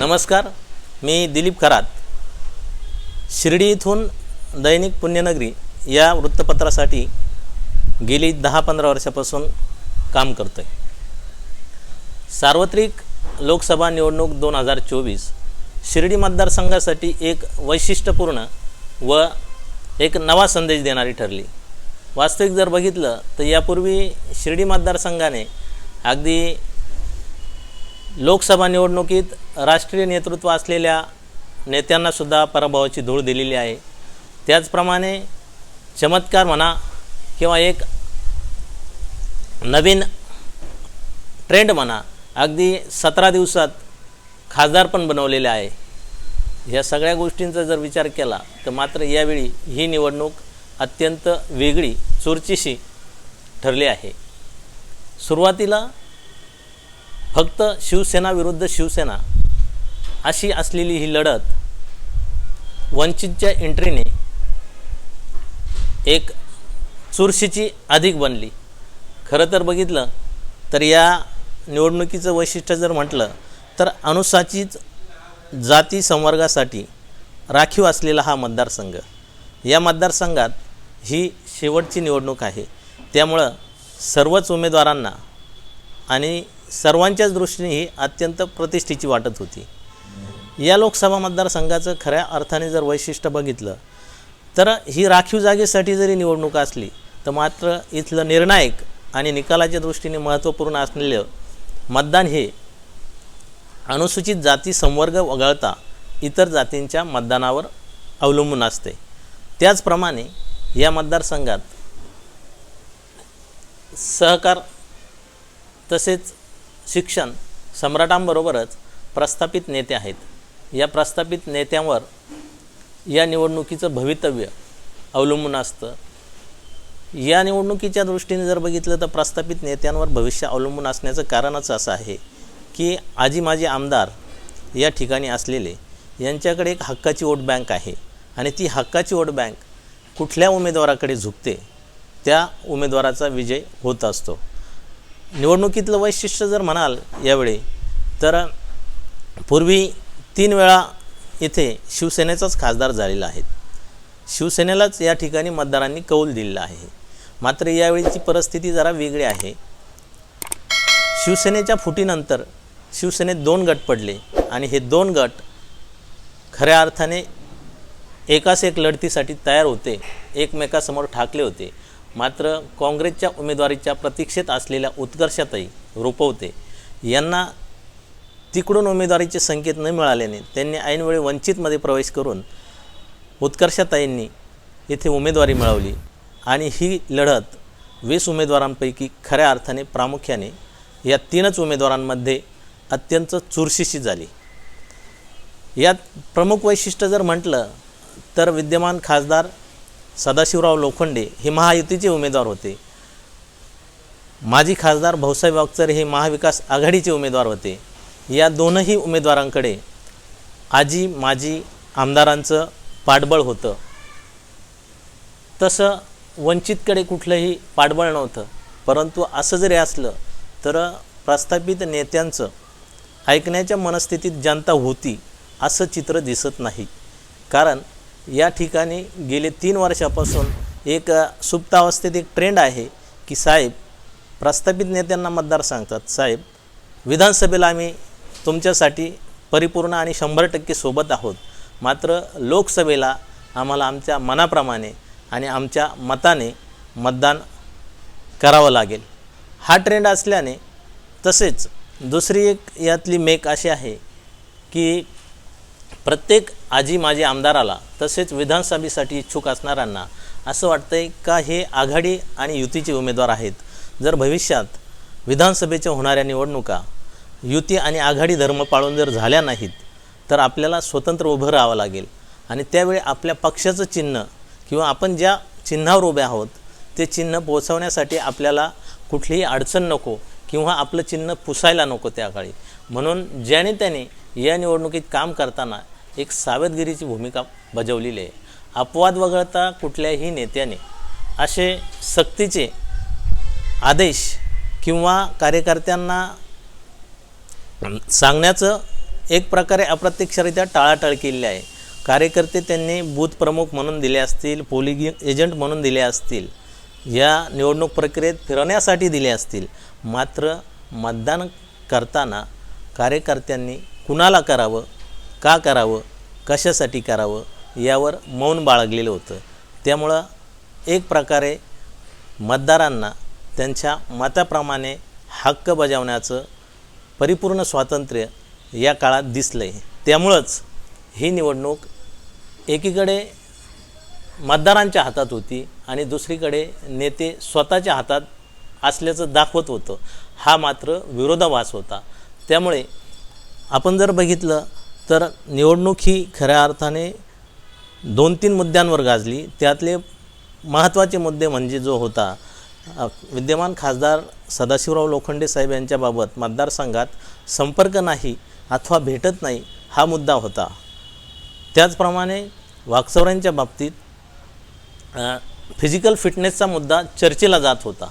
नमस्कार मी दिलीप खरात शिर्डी इथून दैनिक पुण्यनगरी या वृत्तपत्रासाठी गेली दहा पंधरा वर्षापासून काम करतो आहे सार्वत्रिक लोकसभा निवडणूक दोन हजार चोवीस शिर्डी मतदारसंघासाठी एक वैशिष्ट्यपूर्ण व एक नवा संदेश देणारी ठरली. वास्तविक जर बघितलं तर यापूर्वी शिर्डी मतदारसंघाने अगदी लोकसभा निवडणुकीत राष्ट्रीय नेतृत्व असलेल्या नेत्यांनासुद्धा पराभवाची धूळ दिलेली आहे. त्याचप्रमाणे चमत्कार म्हणा किंवा एक नवीन ट्रेंड म्हणा अगदी सतरा दिवसात खासदार पण बनवलेले आहे. या सगळ्या गोष्टींचा जर विचार केला तर मात्र यावेळी ही निवडणूक अत्यंत वेगळी चुरचीशी ठरली आहे. सुरुवातीला फक्त शिवसेना विरुद्ध शिवसेना अशी असलेली ही लढत वंचितच्या एंट्रीने एक चुरशीची अधिक बनली. खरं तर बघितलं तर या निवडणुकीचं वैशिष्ट्य जर म्हटलं तर अनुसाचित जाती संवर्गासाठी राखीव असलेला हा मतदारसंघ. या मतदारसंघात ही शेवटची निवडणूक आहे. त्यामुळं सर्वच उमेदवारांना आणि सर्वांच्याच दृष्टीने ही अत्यंत प्रतिष्ठेची वाटत होती. या लोकसभा मतदारसंघाचं खऱ्या अर्थाने जर वैशिष्ट्य बघितलं तर ही राखीव जागेसाठी जरी निवडणूक असली तर मात्र इथलं निर्णायक आणि निकालाच्या दृष्टीने महत्त्वपूर्ण असलेलं मतदान हे अनुसूचित जाती संवर्ग वगळता इतर जातींच्या मतदानावर अवलंबून असते. त्याचप्रमाणे या मतदारसंघात सहकार तसेच शिक्षण सम्राटांबरोबरच प्रस्थापित नेते आहेत. या प्रस्थापित नेत्यांवर या निवडणुकीचं भवितव्य अवलंबून असतं. या निवडणुकीच्या दृष्टीने जर बघितलं तर प्रस्थापित नेत्यांवर भविष्य अवलंबून असण्याचं कारणच असं आहे की आजी माजी आमदार या ठिकाणी असलेले यांच्याकडे एक हक्काची वोट बँक आहे आणि ती हक्काची वोट बँक कुठल्या उमेदवाराकडे झुकते त्या उमेदवाराचा विजय होत असतो. निवडणुकीतलं वैशिष्ट्य जर म्हणाल यावेळी तर पूर्वी तीन वेळा इथे शिवसेनेचाच खासदार झालेला आहे. शिवसेनेलाच या ठिकाणी मतदारांनी कौल दिलेला आहे. मात्र यावेळीची परिस्थिती जरा वेगळी आहे. शिवसेनेच्या फुटीनंतर शिवसेनेत दोन गट पडले आणि हे दोन गट खऱ्या अर्थाने एकाच एक लढतीसाठी तयार होते एकमेकासमोर ठाकले होते. मात्र काँग्रेसच्या उमेदवारीच्या प्रतीक्षेत असलेल्या उत्कर्षाताई रुपवते. यांना तिकडून उमेदवारीचे संकेत न मिळाल्याने त्यांनी ऐनवेळी वंचितमध्ये प्रवेश करून उत्कर्षाताईंनी येथे उमेदवारी मिळवली आणि ही लढत वीस उमेदवारांपैकी खऱ्या अर्थाने प्रामुख्याने या तीनच उमेदवारांमध्ये अत्यंत चुरशीशी झाली. यात प्रमुख वैशिष्ट्य जर म्हटलं तर विद्यमान खासदार सदाशिवराव लोखंडे हे महायुतीचे उमेदवार होते. माजी खासदार भाऊसाहेब वागचर हे महाविकास आघाडीचे उमेदवार होते. या दोनही उमेदवारांकडे आजी माजी आमदारांचं पाठबळ होतं. तसं वंचितकडे कुठलंही पाठबळ नव्हतं. परंतु असं जरी असलं तर प्रस्थापित नेत्यांचं ऐकण्याच्या मनस्थितीत जनता होती असं चित्र दिसत नाही. कारण या ठिकाणी गेले तीन वर्षापासून एक सुप्तावस्थेत एक ट्रेंड आहे की साहेब प्रस्थापित नेत्यांना मतदार सांगतात साहेब विधानसभेला आम्ही तुमच्यासाठी परिपूर्ण आणि शंभर टक्के सोबत आहोत. मात्र लोकसभेला आम्हाला आमच्या मनाप्रमाणे आणि आमच्या मताने मतदान करावं लागेल. हा ट्रेंड असल्याने तसेच दुसरी एक यातली मेक अशी आहे की प्रत्येक आजी माजी आमदाराला तसेच विधानसभेसाठी इच्छुक असणाऱ्यांना असं वाटतं आहे का हे आघाडी आणि युतीचे उमेदवार आहेत? जर भविष्यात विधानसभेच्या होणाऱ्या निवडणुका युती आणि आघाडी धर्म पाळून जर झाल्या नाहीत तर आपल्याला स्वतंत्र उभं राहावं लागेल. आणि त्यावेळी आपल्या पक्षाचं चिन्ह किंवा आपण ज्या चिन्हावर उभे आहोत ते चिन्ह पोचवण्यासाठी आपल्याला कुठलीही अडचण नको किंवा आपलं चिन्ह पुसायला नको त्या काळी. म्हणून ज्याने त्याने या निवडणुकीत काम करताना एक सावधगिरीची भूमिका बजावलेली आहे. अपवाद वगळता कुठल्याही नेत्याने असे सक्तीचे आदेश किंवा कार्यकर्त्यांना सांगण्याचं एक प्रकारे अप्रत्यक्षरित्या टाळाटाळ केलेली आहे. कार्यकर्ते त्यांनी बूथ प्रमुख म्हणून दिले असतील पोलिंग एजंट म्हणून दिले असतील या निवडणूक प्रक्रियेत फिरवण्यासाठी दिले असतील मात्र मतदान करताना कार्यकर्त्यांनी कुणाला करावं का करावं? कशासाठी करावं? यावर मौन बाळगलेलं होतं. त्यामुळं एक प्रकारे मतदारांना त्यांच्या मताप्रमाणे हक्क बजावण्याचं परिपूर्ण स्वातंत्र्य या काळात दिसलं आहे त्यामुळंच ही निवडणूक एकीकडे मतदारांच्या हातात होती आणि दुसरीकडे नेते स्वतःच्या हातात असल्याचं दाखवत होतं. हा मात्र विरोधाभास होता. त्यामुळे आपण जर बघितलं तर निवडणूक ही खऱ्या अर्थाने दोन तीन मुद्द्यांवर गाजली. त्यातले महत्त्वाचे मुद्दे म्हणजे जो होता विद्यमान खासदार सदाशिवराव लोखंडे साहेब यांच्याबाबत मतदारसंघात संपर्क नाही अथवा भेटत नाही हा मुद्दा होता. त्याचप्रमाणे वाकचौऱ्यांच्या बाबतीत फिजिकल फिटनेसचा मुद्दा चर्चेला जात होता.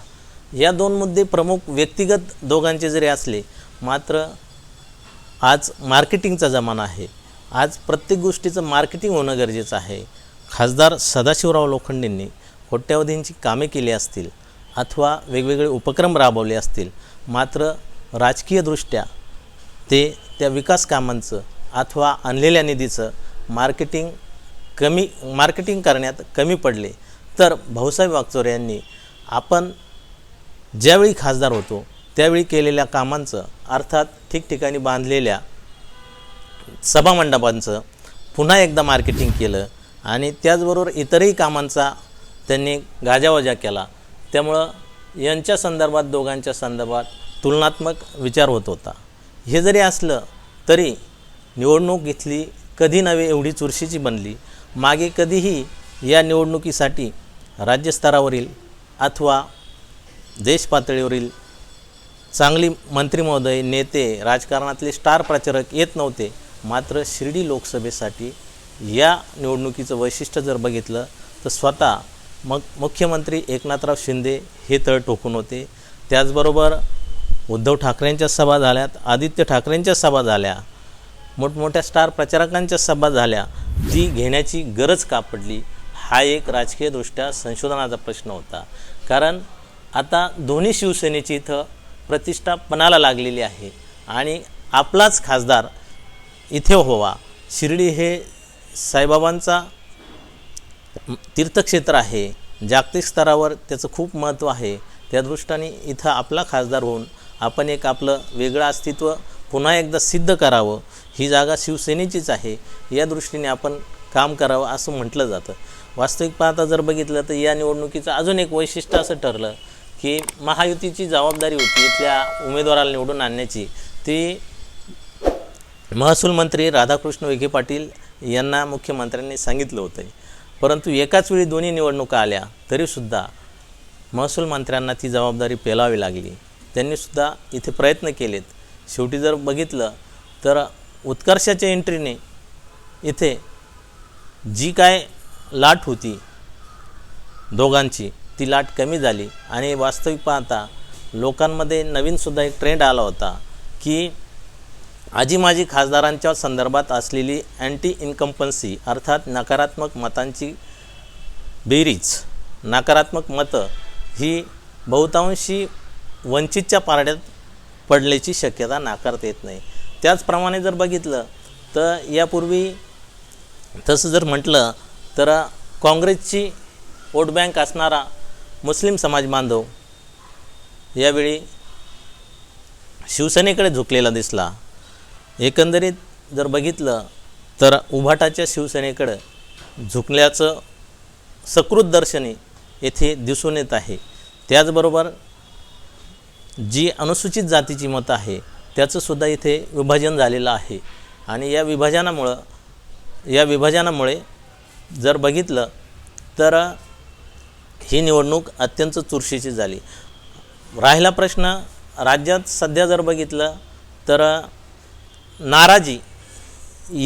या दोन मुद्दे प्रमुख व्यक्तिगत दोघांचे जरी असले मात्र आज मार्केटिंगचा जमाना आहे. आज प्रत्येक गोष्टीचं मार्केटिंग होणं गरजेचं आहे. खासदार सदाशिवराव लोखंडेंनी कोट्यावधींची कामे केली असतील अथवा वेगवेगळे उपक्रम राबवले असतील मात्र राजकीयदृष्ट्या ते त्या विकास कामांचं अथवा आणलेल्या निधीचं मार्केटिंग कमी मार्केटिंग करण्यात कमी पडले. तर भाऊसाहेब वागचोरे यांनी आपण ज्यावेळी खासदार होतो त्यावेळी केलेल्या कामांचं अर्थात ठिकठिकाणी बांधलेल्या सभामंडपांचं पुन्हा एकदा मार्केटिंग केलं आणि त्याचबरोबर इतरही कामांचा त्यांनी गाजावाजा केला. त्यामुळं यांच्या संदर्भात दोघांच्या संदर्भात तुलनात्मक विचार होत होता. हे जरी असलं तरी निवडणूक इथली कधी नव्हे एवढी चुरशीची बनली. मागे कधीही या निवडणुकीसाठी राज्यस्तरावरील अथवा देश पातळीवरील चांगली मंत्री महोदय नेते राजकारणातले स्टार प्रचारक येत नव्हते. मात्र शिर्डी लोकसभेसाठी या निवडणुकीचं वैशिष्ट्य जर बघितलं तर स्वतः मग मुख्यमंत्री एकनाथराव शिंदे हे तळ टोकून होते. त्याचबरोबर उद्धव ठाकरेंच्या सभा झाल्यात आदित्य ठाकरेंच्या सभा झाल्या मोठमोठ्या स्टार प्रचारकांच्या सभा झाल्या. ती घेण्याची गरज का पडली? हा एक राजकीयदृष्ट्या संशोधनाचा प्रश्न होता. कारण आता दोन्ही शिवसेनेची इथं प्रतिष्ठा पणाला लागलेली आहे. आणि आपलाच खासदार इथे व्हावा. शिर्डी हे साईबाबांचा तीर्थक्षेत्र आहे. जागतिक स्तरावर त्याचं खूप महत्त्व आहे. त्या दृष्टीने इथं आपला खासदार होऊन आपण एक आपलं वेगळं अस्तित्व पुन्हा एकदा सिद्ध करावं. ही जागा शिवसेनेचीच आहे. या दृष्टीने आपण काम करावं असं म्हटलं जातं. वास्तविक पाहता जर बघितलं तर या निवडणुकीचं अजून एक वैशिष्ट्य असं ठरलं की महायुतीची जबाबदारी होती इथल्या उमेदवाराला निवडून आणण्याची. ती महसूल मंत्री राधाकृष्ण विखे पाटील यांना मुख्यमंत्र्यांनी सांगितलं होतं परंतु एकाच वेळी दोन्ही निवडणुका आल्या तरीसुद्धा महसूल मंत्र्यांना ती जबाबदारी पेलावी लागली. त्यांनीसुद्धा इथे प्रयत्न केलेत. शेवटी जर बघितलं तर उत्कर्षाच्या एंट्रीने इथे जी काय लाट होती दोघांची ती लाट कमी झाली. आणि वास्तविक पाहता लोकांमध्ये नवीनसुद्धा एक ट्रेंड आला होता की आजी माजी खासदारांच्या संदर्भात असलेली अँटी इन्कम्पन्सी अर्थात नकारात्मक मतांची बेरीज नकारात्मक मतं ही बहुतांशी वंचितच्या पारड्यात पडल्याची शक्यता नाकारता येत नाही. त्याचप्रमाणे जर बघितलं तर यापूर्वी तसं जर म्हटलं तर काँग्रेसची वोट बँक असणारा मुस्लिम समाज बांधव यावेळी शिवसेनेकडे झुकलेला दिसला. एकंदरीत जर बघितलं तर उभाटाच्या शिवसेनेकडं झुकल्याचं सकृत दर्शनी येथे दिसून येत आहे. त्याचबरोबर जी अनुसूचित जातीची मतं आहे त्याचंसुद्धा इथे विभाजन झालेलं आहे. आणि या विभाजनामुळं या विभाजनामुळे जर बघितलं तर ही निवडणूक अत्यंत चुरशीची झाली. राहिला प्रश्न राज्यात सध्या जर बघितलं तर नाराजी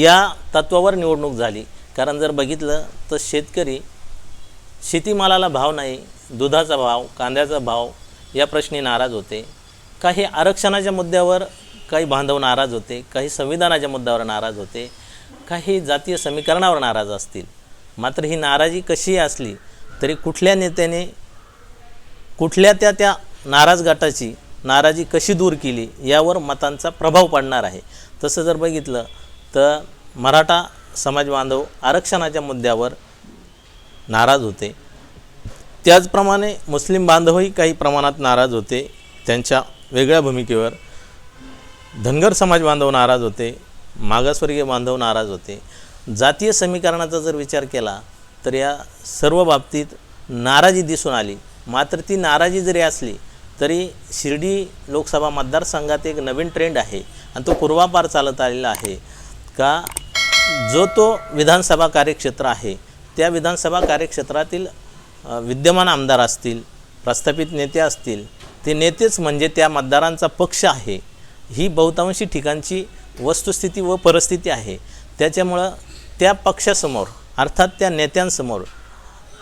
या तत्वावर निवडणूक झाली. कारण जर बघितलं तर शेतकरी शेतीमालाला भाव नाही दुधाचा भाव कांद्याचा भाव या प्रश्नी नाराज होते. काही आरक्षणाच्या मुद्द्यावर काही बांधव नाराज होते काही संविधानाच्या मुद्द्यावर नाराज होते काही जातीय समीकरणावर नाराज असतील. मात्र ही नाराजी कशीही असली तरी कुठल्या नेत्याने कुठल्या त्या त्या नाराज गटाची नाराजी कशी दूर केली यावर मतांचा प्रभाव पडणार आहे. तसं जर बघितलं तर मराठा समाज बांधव आरक्षणाच्या मुद्द्यावर नाराज होते. त्याचप्रमाणे मुस्लिम बांधवही काही प्रमाणात नाराज होते. त्यांच्या वेगळ्या भूमिकेवर धनगर समाज बांधव नाराज होते. मागासवर्गीय बांधव नाराज होते. जातीय समीकरणाचा जर विचार केला तर या सर्व बाबतीत नाराजी दिसून आली. मात्र ती नाराजी जरी असली तरी शिर्डी लोकसभा मतदारसंघात एक नवीन ट्रेंड आहे आणि तो पूर्वापार चालत आलेला आहे. का? जो तो विधानसभा कार्यक्षेत्र आहे त्या विधानसभा कार्यक्षेत्रातील विद्यमान आमदार असतील प्रस्थापित नेते असतील ते नेतेच म्हणजे त्या मतदारांचा पक्ष आहे. ही बहुतांशी ठिकाणची वस्तुस्थिती व परिस्थिती आहे. त्याच्यामुळं त्या पक्षासमोर अर्थात त्या नेत्यांसमोर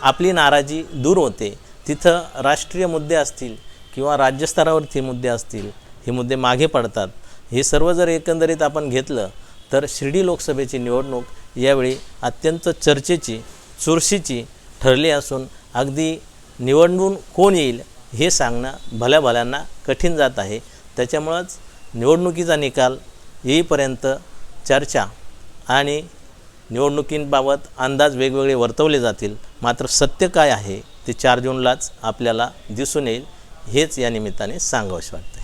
आपली नाराजी दूर होते. तिथं राष्ट्रीय मुद्दे असतील किंवा राज्यस्तरावरती मुद्दे असतील हे मुद्दे मागे पडतात. हे सर्व जर एकंदरीत आपण घेतलं तर शिर्डी लोकसभेची निवडणूक यावेळी अत्यंत चर्चेची चुरशीची ठरली असून अगदी निवडून कोण येईल हे सांगणं भल्या भल्यांना कठीण जात आहे. त्याच्यामुळंच निवडणुकीचा निकाल येईपर्यंत चर्चा आणि निवडणुकींबाबत अंदाज वेगवेगळे वर्तवले जातील. मात्र सत्य काय आहे ते चार जूनलाच आपल्याला दिसून येईल हेच या निमित्ताने सांगावंसं वाटतं.